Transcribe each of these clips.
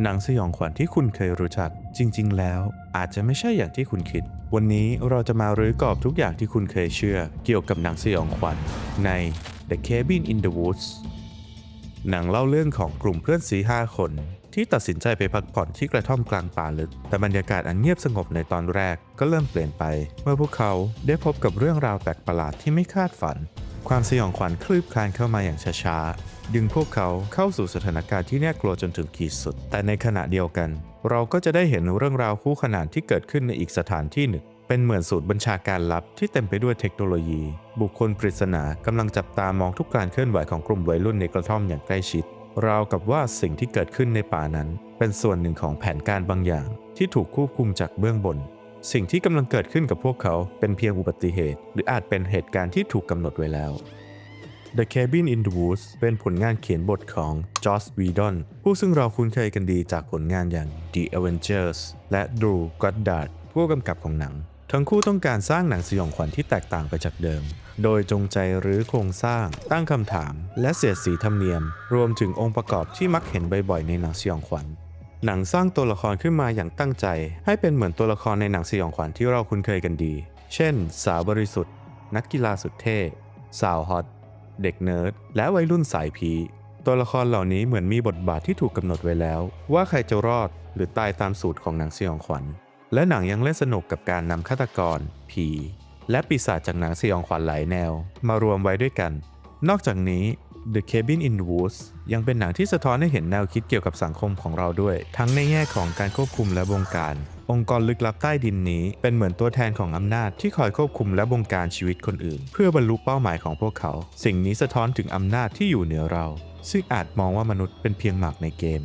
หนังสยองขวัญที่คุณเคยรู้จัก จริง ๆ แล้ว อาจจะไม่ใช่อย่างที่คุณคิด วันนี้เราจะมารื้อกรอบทุกอย่างที่คุณเคยเชื่อ เกี่ยวกับหนังสยองขวัญใน The Cabin in the Woods หนังเล่าเรื่องของกลุ่มเพื่อนสีห้าคน ที่ตัดสินใจไปพักผ่อนที่กระท่อมกลางป่าลึก แต่บรรยากาศอันเงียบสงบในตอนแรกก็เริ่มเปลี่ยนไป เมื่อพวกเขาได้พบกับเรื่องราวแปลกประหลาดที่ไม่คาดฝัน ความสยองขวัญคลืบคลานเข้ามาอย่างช้าๆ ดึงพวกเขาเข้าสู่สถานการณ์ที่น่ากลัวจนถึงขีดสุด แต่ในขณะเดียวกัน เราก็จะได้เห็นเรื่องราวคู่ขนานที่เกิดขึ้นในอีกสถานที่หนึ่ง เป็นเหมือนศูนย์บัญชาการลับที่เต็มไปด้วยเทคโนโลยี บุคคลปริศนากำลังจับตามองทุกการเคลื่อนไหวของกลุ่มวัยรุ่นในกระท่อมอย่างใกล้ชิด ราวกับว่าสิ่งที่เกิดขึ้นในป่านั้น เป็นส่วนหนึ่งของแผนการบางอย่าง ที่ถูกควบคุมจากเบื้องบน สิ่งที่กำลังเกิดขึ้นกับพวกเขาเป็นเพียงอุบัติเหตุ หรืออาจเป็นเหตุการณ์ที่ถูกกำหนดไว้แล้ว The Cabin in the Woods เป็นผลงานเขียนบทของ Joss Whedon ผู้ซึ่งเราคุ้นเคยกันดีจากผลงานอย่าง The Avengers และ Drew Goddard ผู้กำกับของหนัง ทั้งคู่ต้องการสร้างหนังสยองขวัญที่แตกต่างไปจากเดิม โดยจงใจหรือโครงสร้าง ตั้งคำถาม และเสียดสีธรรมเนียม รวมถึงองค์ประกอบที่มักเห็นบ่อยๆในหนังสยองขวัญ หนังสร้างตัวละครขึ้นมาอย่างตั้งใจ ให้เป็นเหมือนตัวละครในหนังสยองขวัญที่เราคุ้นเคยกันดี เช่น สาวบริสุทธิ์ นักกีฬาสุดเท่ สาวฮอต เด็กเนิร์ด และวัยรุ่นสายผีตัวละครเหล่านี้เหมือนมีบทบาทที่ถูกกำหนดไว้แล้ว ว่าใครจะรอดหรือตายตามสูตรของหนังสยองขวัญ และหนังยังเล่นสนุกกับการนำฆาตกร ผี และปีศาจจากหนังสยองขวัญหลายแนว มารวมไว้ด้วยกัน นอกจากนี้ The Cabin in the Woods ยังเป็นหนังที่สะท้อนให้เห็นแนวคิดเกี่ยวกับสังคมของเราด้วย ทั้งในแง่ของการควบคุมและบงการ องค์กรลึกลับใต้ดินนี้เป็นเหมือนตัวแทนของอำนาจที่คอยควบคุมและบงการชีวิตคนอื่น เพื่อบรรลุเป้าหมายของพวกเขา สิ่งนี้สะท้อนถึงอำนาจที่อยู่เหนือเรา ซึ่งอาจมองว่ามนุษย์เป็นเพียงหมากในเกม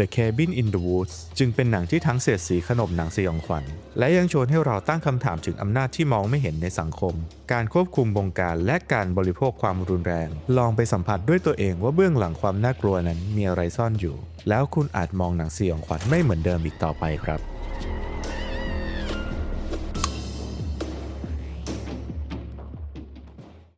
The Cabin in the Woods จึงเป็นหนังที่ทั้งเสียดสีขนมหนังสยองขวัญ และยังชวนให้เราตั้งคำถามถึงอำนาจที่มองไม่เห็นในสังคม การควบคุมบงการและการบริโภคความรุนแรง ลองไปสัมผัสด้วยตัวเองว่าเบื้องหลังความน่ากลัวนั้นมีอะไรซ่อนอยู่ แล้วคุณอาจมองหนังสยองขวัญไม่เหมือนเดิมอีกต่อไปครับ